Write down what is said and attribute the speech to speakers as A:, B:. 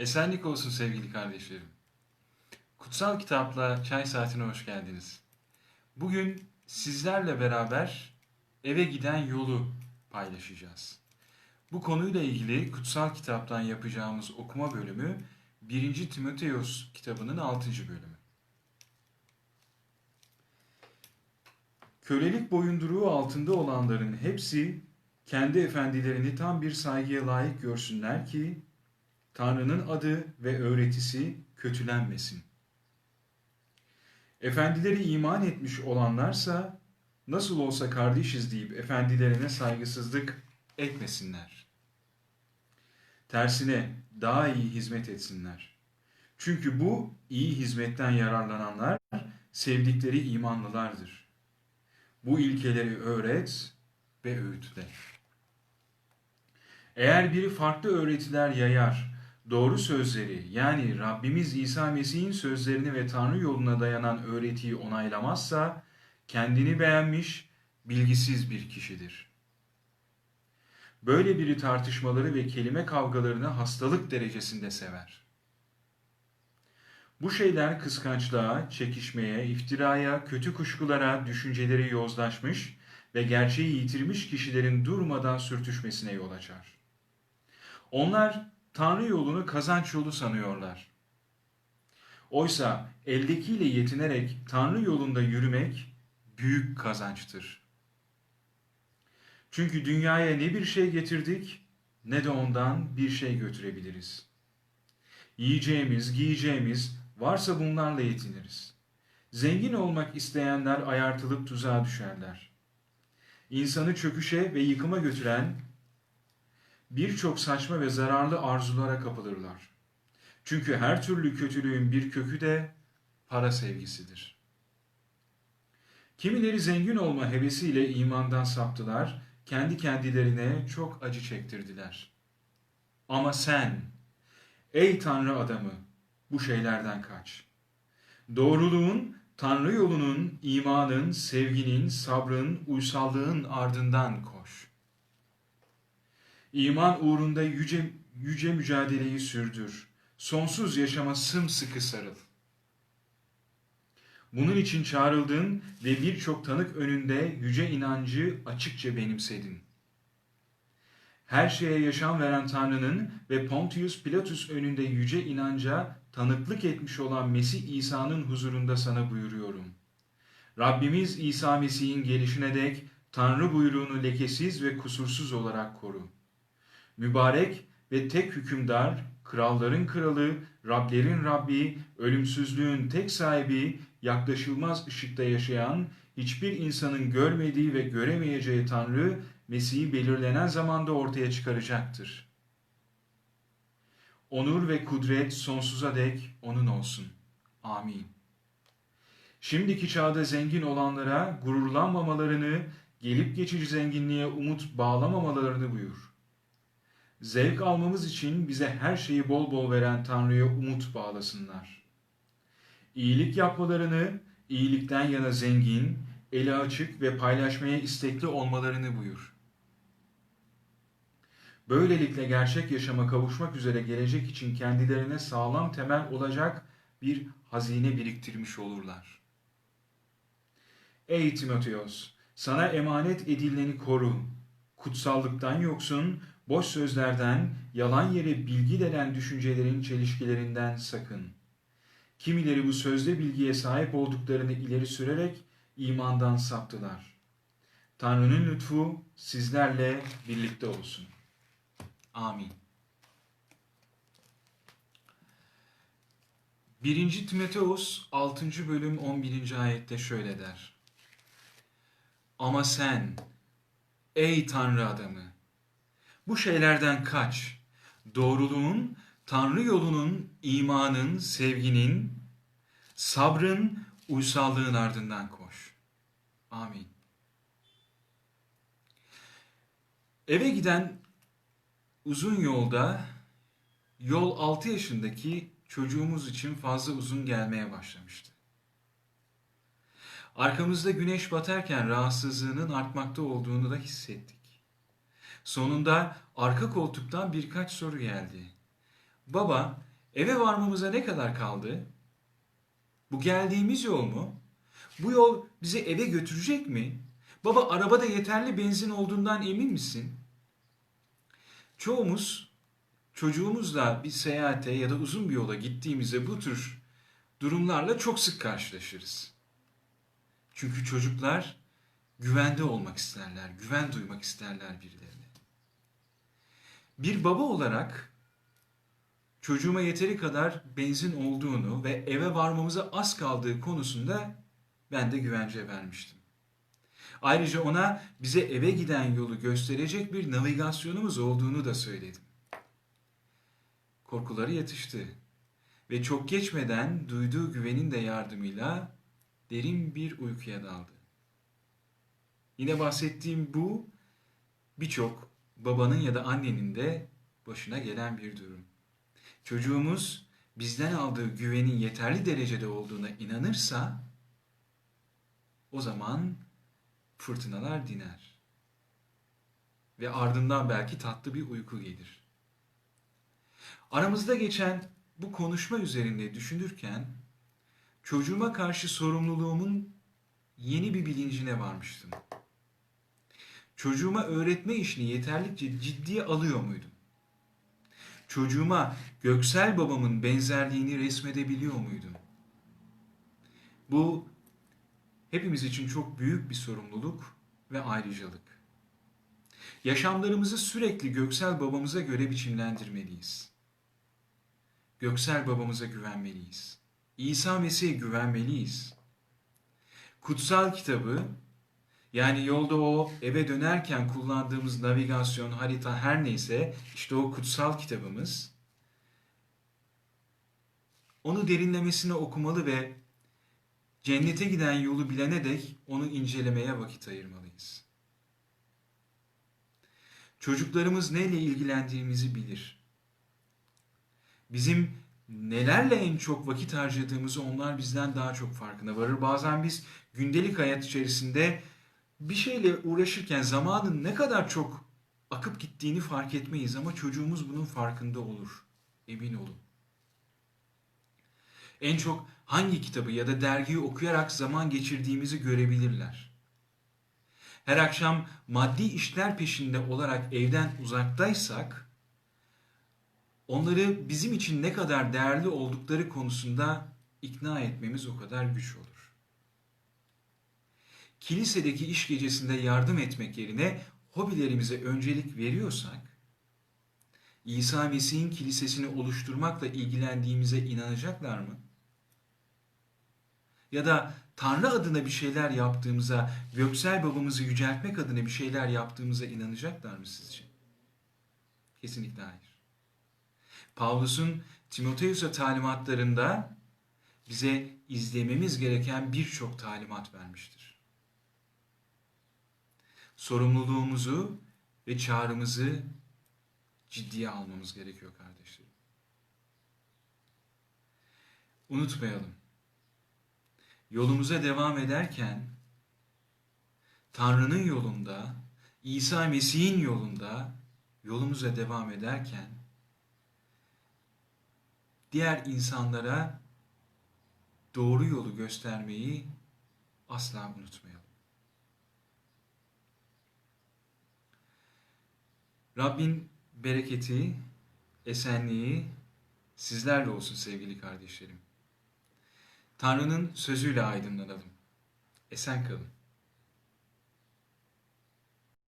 A: Esenlik olsun sevgili kardeşlerim. Kutsal Kitapla Çay Saatine hoş geldiniz. Bugün sizlerle beraber eve giden yolu paylaşacağız. Bu konuyla ilgili Kutsal Kitaptan yapacağımız okuma bölümü 1. Timoteos kitabının 6. bölümü. Kölelik boyunduruğu altında olanların hepsi kendi efendilerini tam bir saygıya layık görsünler ki Tanrı'nın adı ve öğretisi kötülenmesin. Efendileri iman etmiş olanlarsa nasıl olsa kardeşiz deyip efendilerine saygısızlık etmesinler. Tersine daha iyi hizmet etsinler. Çünkü bu iyi hizmetten yararlananlar sevdikleri imanlılardır. Bu ilkeleri öğret ve öğütle. Eğer biri farklı öğretiler yayar, doğru sözleri yani Rabbimiz İsa Mesih'in sözlerini ve Tanrı yoluna dayanan öğretiyi onaylamazsa kendini beğenmiş, bilgisiz bir kişidir. Böyle biri tartışmaları ve kelime kavgalarını hastalık derecesinde sever. Bu şeyler kıskançlığa, çekişmeye, iftiraya, kötü kuşkulara, düşünceleri yozlaşmış ve gerçeği yitirmiş kişilerin durmadan sürtüşmesine yol açar. Onlar Tanrı yolunu kazanç yolu sanıyorlar. Oysa eldekiyle yetinerek Tanrı yolunda yürümek büyük kazançtır. Çünkü dünyaya ne bir şey getirdik ne de ondan bir şey götürebiliriz. Yiyeceğimiz, giyeceğimiz varsa bunlarla yetiniriz. Zengin olmak isteyenler ayartılıp tuzağa düşerler. İnsanı çöküşe ve yıkıma götüren birçok saçma ve zararlı arzulara kapılırlar. Çünkü her türlü kötülüğün bir kökü de para sevgisidir. Kimileri zengin olma hevesiyle imandan saptılar, kendi kendilerine çok acı çektirdiler. Ama sen, ey Tanrı adamı, bu şeylerden kaç. Doğruluğun, Tanrı yolunun, imanın, sevginin, sabrın, uysallığın ardından koş. İman uğrunda yüce, yüce mücadeleyi sürdür. Sonsuz yaşama sımsıkı sarıl. Bunun için çağrıldın ve birçok tanık önünde yüce inancı açıkça benimsedin. Her şeye yaşam veren Tanrı'nın ve Pontius Pilatus önünde yüce inanca tanıklık etmiş olan Mesih İsa'nın huzurunda sana buyuruyorum. Rabbimiz İsa Mesih'in gelişine dek Tanrı buyruğunu lekesiz ve kusursuz olarak koru. Mübarek ve tek hükümdar, kralların kralı, Rablerin Rabbi, ölümsüzlüğün tek sahibi, yaklaşılmaz ışıkta yaşayan, hiçbir insanın görmediği ve göremeyeceği Tanrı, Mesih'i belirlenen zamanda ortaya çıkaracaktır. Onur ve kudret sonsuza dek O'nun olsun. Amin. Şimdiki çağda zengin olanlara gururlanmamalarını, gelip geçici zenginliğe umut bağlamamalarını buyur. Zevk almamız için bize her şeyi bol bol veren Tanrı'ya umut bağlasınlar. İyilik yapmalarını, iyilikten yana zengin, eli açık ve paylaşmaya istekli olmalarını buyur. Böylelikle gerçek yaşama kavuşmak üzere gelecek için kendilerine sağlam temel olacak bir hazine biriktirmiş olurlar. Ey Timoteos! Sana emanet edileni koru. Kutsallıktan yoksun, boş sözlerden, yalan yere bilgi denen düşüncelerin çelişkilerinden sakın. Kimileri bu sözde bilgiye sahip olduklarını ileri sürerek imandan saptılar. Tanrı'nın lütfu sizlerle birlikte olsun. Amin. 1. Timoteus 6. bölüm 11. ayette şöyle der. Ama sen ey Tanrı adamı bu şeylerden kaç. Doğruluğun, Tanrı yolunun, imanın, sevginin, sabrın, uysallığın ardından koş. Amin. Eve giden uzun yolda yol 6 yaşındaki çocuğumuz için fazla uzun gelmeye başlamıştı. Arkamızda güneş batarken rahatsızlığının artmakta olduğunu da hissettik. Sonunda arka koltuktan birkaç soru geldi. Baba, Eve varmamıza ne kadar kaldı? Bu geldiğimiz yol mu? Bu yol bizi eve götürecek mi? Baba arabada yeterli benzin olduğundan emin misin? Çoğumuz çocuğumuzla bir seyahate ya da uzun bir yola gittiğimizde bu tür durumlarla çok sık karşılaşırız. Çünkü çocuklar güvende olmak isterler, güven duymak isterler birilerine. Bir baba olarak çocuğuma yeteri kadar benzin olduğunu ve eve varmamıza az kaldığı konusunda ben de güvence vermiştim. Ayrıca ona bize eve giden yolu gösterecek bir navigasyonumuz olduğunu da söyledim. Korkuları yatıştı ve çok geçmeden duyduğu güvenin de yardımıyla derin bir uykuya daldı. Yine bahsettiğim bu birçok babanın ya da annenin de başına gelen bir durum. Çocuğumuz bizden aldığı güvenin yeterli derecede olduğuna inanırsa o zaman fırtınalar diner. Ve ardından belki tatlı bir uyku gelir. Aramızda geçen bu konuşma üzerinde düşünürken çocuğuma karşı sorumluluğumun yeni bir bilincine varmıştım. Çocuğuma öğretme işini yeterlikçe ciddiye alıyor muydum? Çocuğuma göksel babamın benzerliğini resmedebiliyor muydum? Bu hepimiz için çok büyük bir sorumluluk ve ayrıcalık. Yaşamlarımızı sürekli göksel babamıza göre biçimlendirmeliyiz. Göksel babamıza güvenmeliyiz. İsa Mesih'e güvenmeliyiz. Kutsal kitabı yani yolda o eve dönerken kullandığımız navigasyon, harita her neyse işte o kutsal kitabımız onu derinlemesine okumalı ve cennete giden yolu bilene dek onu incelemeye vakit ayırmalıyız. Çocuklarımız neyle ilgilendiğimizi bilir. Bizim nelerle en çok vakit harcadığımızı onlar bizden daha çok farkına varır. Bazen biz gündelik hayat içerisinde bir şeyle uğraşırken zamanın ne kadar çok akıp gittiğini fark etmeyiz ama çocuğumuz bunun farkında olur. Emin olun. En çok hangi kitabı ya da dergiyi okuyarak zaman geçirdiğimizi görebilirler. Her akşam maddi işler peşinde olarak evden uzaktaysak onları bizim için ne kadar değerli oldukları konusunda ikna etmemiz o kadar güç olur. Kilisedeki iş gecesinde yardım etmek yerine hobilerimize öncelik veriyorsak, İsa Mesih'in kilisesini oluşturmakla ilgilendiğimize inanacaklar mı? Ya da Tanrı adına bir şeyler yaptığımıza, göksel babamızı yüceltmek adına bir şeyler yaptığımıza inanacaklar mı sizce? Kesinlikle hayır. Pavlus'un Timoteus'a talimatlarında bize izlememiz gereken birçok talimat vermiştir. Sorumluluğumuzu ve çağrımızı ciddiye almamız gerekiyor kardeşlerim. Unutmayalım. Yolumuza devam ederken Tanrı'nın yolunda, İsa Mesih'in yolunda yolumuza devam ederken diğer insanlara doğru yolu göstermeyi asla unutmayalım. Rabbin bereketi, esenliği sizlerle olsun sevgili kardeşlerim. Tanrı'nın sözüyle aydınlanalım. Esen kalın.